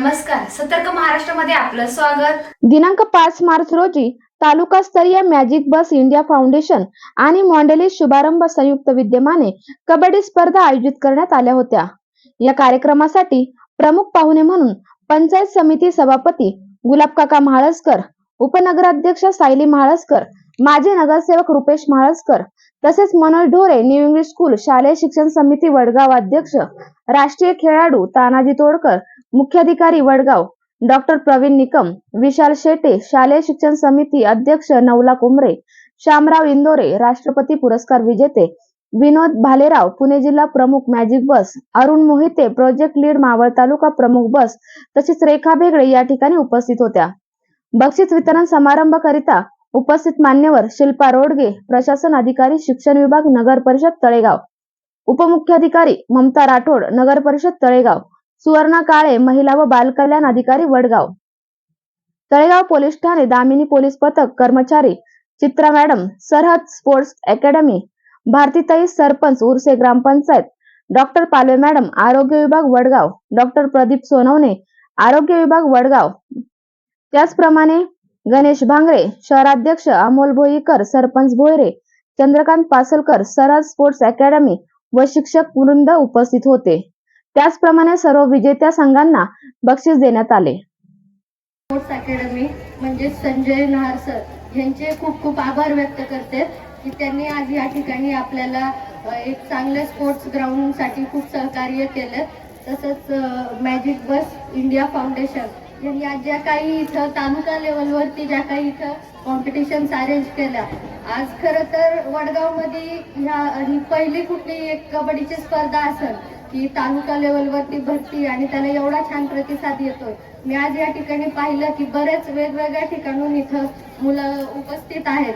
नमस्कार सतर्क महाराष्ट्रामध्ये आपलं स्वागत. दिनांक पाच मार्च रोजी तालुकास्तरीय मॅजिक बस इंडिया फाउंडेशन आणि मॉन्डेली शुभारंभ संयुक्त विद्यमाने कबड्डी स्पर्धा आयोजित करण्यात आल्या होत्या. या कार्यक्रमासाठी प्रमुख पाहुणे म्हणून पंचायत समिती सभापती गुलाबकाका महाळसकर उपनगराध्यक्ष सायली महाळसकर माजी नगरसेवक रुपेश महाळसकर तसेच मनोज ढोरे न्यू इंग्लिश स्कूल शालेय शिक्षण समिती वडगाव अध्यक्ष राष्ट्रीय खेळाडू तानाजी तोडकर मुख्याधिकारी वडगाव डॉक्टर प्रवीण निकम विशाल शेटे शालेय शिक्षण समिती अध्यक्ष नवला कुमरे श्यामराव इंदोरे राष्ट्रपती पुरस्कार विजेते विनोद भालेराव पुणे जिल्हा प्रमुख magic bus Arun Mohite project lead Maval तालुका प्रमुख बस तसेच रेखा बेगडे या ठिकाणी उपस्थित होत्या. बक्षीस वितरण समारंभ करिता उपस्थित मान्यवर शिल्पा रोडगे प्रशासन अधिकारी शिक्षण विभाग नगर परिषद तळेगाव. उपमुख्याधिकारी ममता राठोड नगर परिषद तळेगाव. सुवर्णा काळे महिला व बालकल्याण अधिकारी वडगाव. तळेगाव पोलीस ठाणे दामिनी पोलीस पथक कर्मचारी Chitra madam Sarhad sports academy भारतीताई सरपंच उर्से ग्रामपंचायत डॉक्टर पालवे मॅडम आरोग्य विभाग वडगाव डॉक्टर प्रदीप सोनवणे आरोग्य विभाग वडगाव. त्याचप्रमाणे गणेश भांगरे शहराध्यक्ष अमोल भोईकर सरपंच भोयरे चंद्रकांत पासलकर सरहद स्पोर्ट्स अकॅडमी व शिक्षक वृंद उपस्थित होते. त्याचप्रमाणे सर्व विजेत्या संघांना बक्षीस देण्यात आले. स्पोर्ट्स अकॅडमी म्हणजे संजय नहार सर यांचे खूप खूप आभार व्यक्त करते की त्यांनी आज या ठिकाणी आपल्याला एक चांगल्या स्पोर्ट्स ग्राउंडसाठी खूप सहकार्य केलं. तसंच मॅजिक बस इंडिया फाउंडेशन यांनी आज ज्या काही इथं तालुका लेवलवरती ज्या काही इथं कॉम्पिटिशन्स अरेंज केल्या. आज खरं तर वडगावमध्ये ह्या ही पहिली कुठली एक कबड्डीची स्पर्धा असेल की तालुका लेवलवरती भरती आणि त्याला एवढा छान प्रतिसाद येतोय. मी आज या ठिकाणी पाहिलं की बऱ्याच वेगवेगळ्या ठिकाणून इथं मुलं उपस्थित आहेत.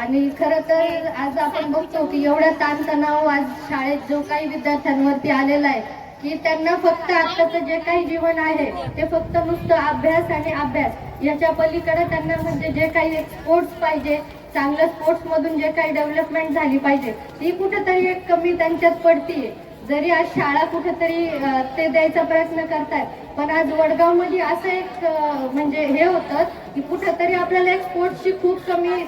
आणि खरं तर आज आपण बघतो की एवढा ताणतणाव आज शाळेत जो काही विद्यार्थ्यांवरती आलेला आहे की त्यांना फक्त आताचं जे काही जीवन आहे ते फक्त नुसतं अभ्यास आणि अभ्यास. याच्या पलीकडे त्यांना म्हणजे जे काही स्पोर्ट्स पाहिजे चांगल्या स्पोर्ट्स मधून जे काही डेव्हलपमेंट झाली पाहिजे ती कुठेतरी एक कमी त्यांच्यात पडतीये. जरी आज शाळा कुठेतरी ते द्यायचा प्रयत्न करतायत पण आज वडगावमध्ये असं एक म्हणजे हे होतं की कुठेतरी आपल्याला एक स्पोर्ट्सची खूप कमी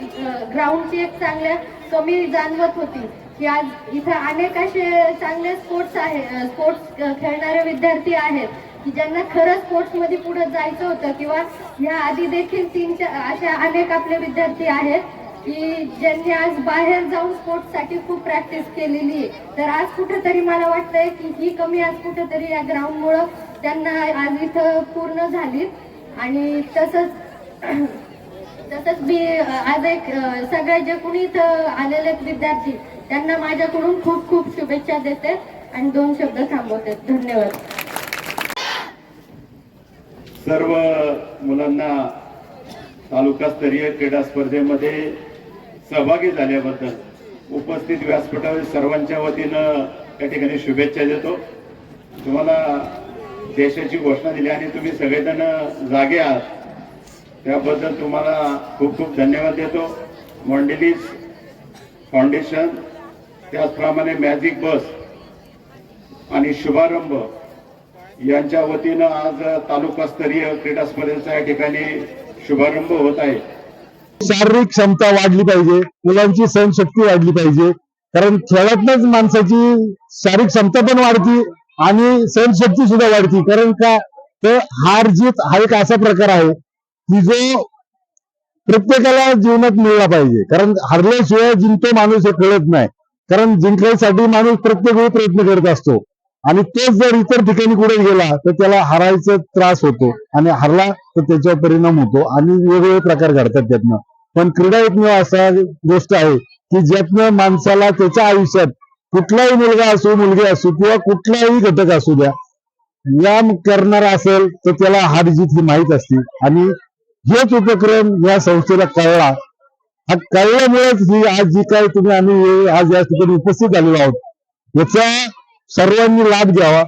ग्राउंडची एक चांगल्या कमी जाणवत होती की आज इथं अनेक असे चांगले स्पोर्ट्स आहे स्पोर्ट्स खेळणारे विद्यार्थी आहेत की ज्यांना खरं स्पोर्ट्समध्ये पुढे जायचं होतं किंवा या आधी देखील तीन चार अशा अनेक आपले विद्यार्थी आहेत की ज्यांनी आज बाहेर जाऊन स्पोर्ट्ससाठी खूप प्रॅक्टिस केलेली तर आज कुठेतरी मला वाटतंय की ही कमी आज कुठेतरी या ग्राउंड मुळे त्यांना आज इथं पूर्ण झाली आणि तसंच तसंच मी आज एक सगळे जे कुणी इथं आलेले आहेत विद्यार्थी त्यांना माझ्याकडून खूप खूप शुभेच्छा देते. आणि दोन शब्द थांबवते. धन्यवाद. सर्व मुलांना तालुकास्तरीय क्रीडा स्पर्धेमध्ये सहभागी झाल्याबद्दल उपस्थित व्यासपीठावरील सर्वांच्या वतीनं त्या ठिकाणी शुभेच्छा देतो. तुम्हाला देशाची घोषणा दिली आणि तुम्ही सगळेजण जागे आहात. त्याबद्दल तुम्हाला खूप खूप धन्यवाद देतो. मॉन्डेलिस फाउंडेशन त्याचप्रमाणे मॅजिक बस आणि शुभारंभ यांच्या वतीनं आज तालुकास्तरीय क्रीडा स्पर्धेचा या ठिकाणी शुभारंभ होत आहे. शारीरिक क्षमता वाढली पाहिजे मुलांची सहनशक्ती वाढली पाहिजे. कारण खेळातनच माणसाची शारीरिक क्षमता पण वाढती आणि सहनशक्ती सुद्धा वाढती. कारण का? तर हार जीत हा एक असा प्रकार आहे की जो प्रत्येकाला जीवनात मिळला पाहिजे. कारण हरल्याशिवाय जिंकतो माणूस हे कळत नाही. कारण जिंकण्यासाठी माणूस प्रत्येक वेळी प्रयत्न करत असतो. आणि तोच जर इतर ठिकाणी कुठे गेला तर त्याला हरायचा त्रास होतो. आणि हरला तर त्याच्यावर परिणाम होतो. आणि वेगवेगळे प्रकार घडतात त्यातनं. पण क्रीडा एकमेव असा गोष्ट आहे की ज्यातनं माणसाला त्याच्या आयुष्यात कुठलाही मुलगा असो मुलगी असो किंवा कुठलाही घटक असू द्या व्यायाम करणारा असेल तर त्याला हार जीत ही माहीत असते. आणि हेच उपक्रम या संस्थेला कळला. हा कळल्यामुळेच ही आज जी काय तुम्ही आम्ही आज या ठिकाणी उपस्थित आलेलो आहोत याचा सर्वांनी लाभ घ्यावा.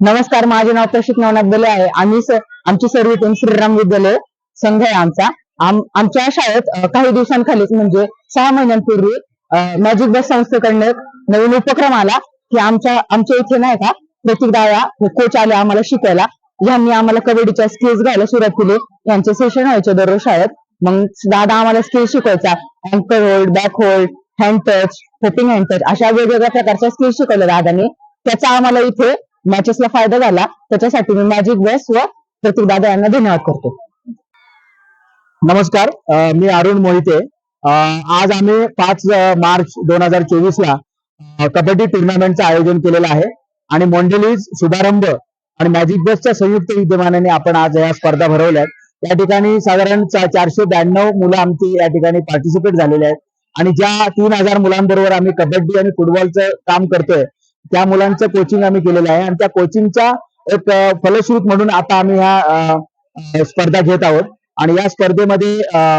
नमस्कार माझे नाव प्रशिक नवनाथ दले आहे. आम्ही आमची सर्व श्रीराम विद्यालय संघ आहे आमचा. आमच्या शाळेत काही दिवसांखालीच म्हणजे सहा महिन्यांपूर्वी मॅजिक बस संस्थेकडनं एक नवीन उपक्रम आला की आमच्या आमच्या इथे नाही का प्रतीक दादा कोच आले आम्हाला शिकायला. यांनी आम्हाला कबड्डीच्या स्किल्स घ्यायला सुरुवात केली यांचे सेशन व्हायचे दररोज शाळेत. मग दादा आम्हाला स्किल्स शिकवायचा. अँकर hold back hold hand touch hopping hand touch अशा वेगवेगळ्या प्रकारच्या स्किल्स शिकवल्या दादाने. त्याचा आम्हाला इथे मॅचेसला फायदा झाला. त्याच्यासाठी मी मॅजिक बस व प्रतीक दादा यांना धन्यवाद करतो. नमस्कार मी अरुण मोहिते. आज आम्ही पाच मार्च दोन हजार चोवीस ला कबड्डी टुर्नामेंटचं आयोजन केलेलं आहे. आणि मोंडेलीज शुभारंभ आणि मॅजिक बसच्या संयुक्त विद्यमानाने आपण आज या स्पर्धा भरवल्यात. या ठिकाणी साधारण चारशे ब्याण्णव मुलं आमची या ठिकाणी पार्टिसिपेट झालेले आहेत. आणि ज्या तीन हजार मुलांबरोबर आम्ही कबड्डी आणि फुटबॉलचं काम करतोय त्या मुलांचं कोचिंग आम्ही केलेलं आहे. आणि त्या कोचिंगचा एक अ, फलश्रुत म्हणून आता आम्ही ह्या स्पर्धा घेत आहोत. आणि या स्पर्धेमध्ये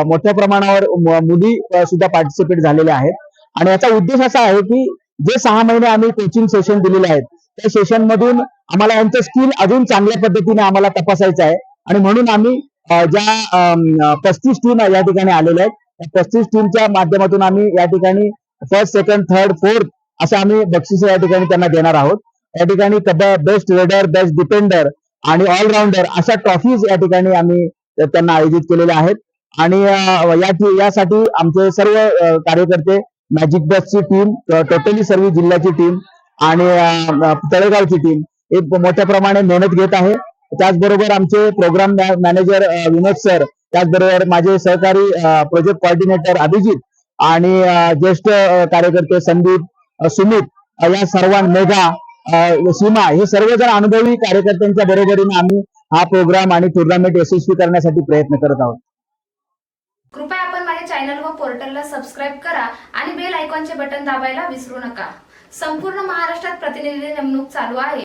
मोठ्या प्रमाणावर मुली सुद्धा पार्टिसिपेट झालेल्या आहेत. आणि याचा उद्देश असा आहे की जे सहा महिने आम्ही कोचिंग सेशन दिलेले आहेत त्या सेशन मधून आम्हाला यांचं स्किल अजून चांगल्या पद्धतीने आम्हाला तपासायचं आहे. आणि म्हणून आम्ही ज्या पस्तीस टीम या ठिकाणी आलेल्या आहेत त्या पस्तीस टीमच्या माध्यमातून आम्ही या ठिकाणी फर्स्ट सेकंड थर्ड फोर्थ असं आम्ही बक्षीस या ठिकाणी त्यांना देणार आहोत. या ठिकाणी बेस्ट रेडर बेस्ट डिफेंडर आणि ऑलराऊंडर अशा ट्रॉफीज या ठिकाणी आम्ही त्यांना आयोजित केलेले आहेत. आणि या यासाठी आमचे सर्व कार्यकर्ते मॅजिक बसची टीम टोटली सर्व जिल्ह्याची टीम आणि तळेगावची टीम एक मोठ्या प्रमाणे मेहनत घेत आहे. त्याचबरोबर आमचे प्रोग्राम मॅनेजर विनोद सर त्याचबरोबर माझे सहकारी प्रोजेक्ट कॉर्डिनेटर अभिजित आणि ज्येष्ठ कार्यकर्ते संदीप सुमित या सर्वां मेघा सीमा हे सर्वजण अनुभवी कार्यकर्त्यांच्या बरोबरीने आम्ही हा प्रोग्राम आणि टुर्नामेंट यशस्वी करण्यासाठी प्रयत्न करत आहोत. कृपया आपण माझ्या चॅनल व पोर्टलला सबस्क्राईब करा आणि बेल आयकॉनचे बटन दाबायला विसरू नका. संपूर्ण महाराष्ट्रात प्रतिनिधी नेमणूक चालू आहे.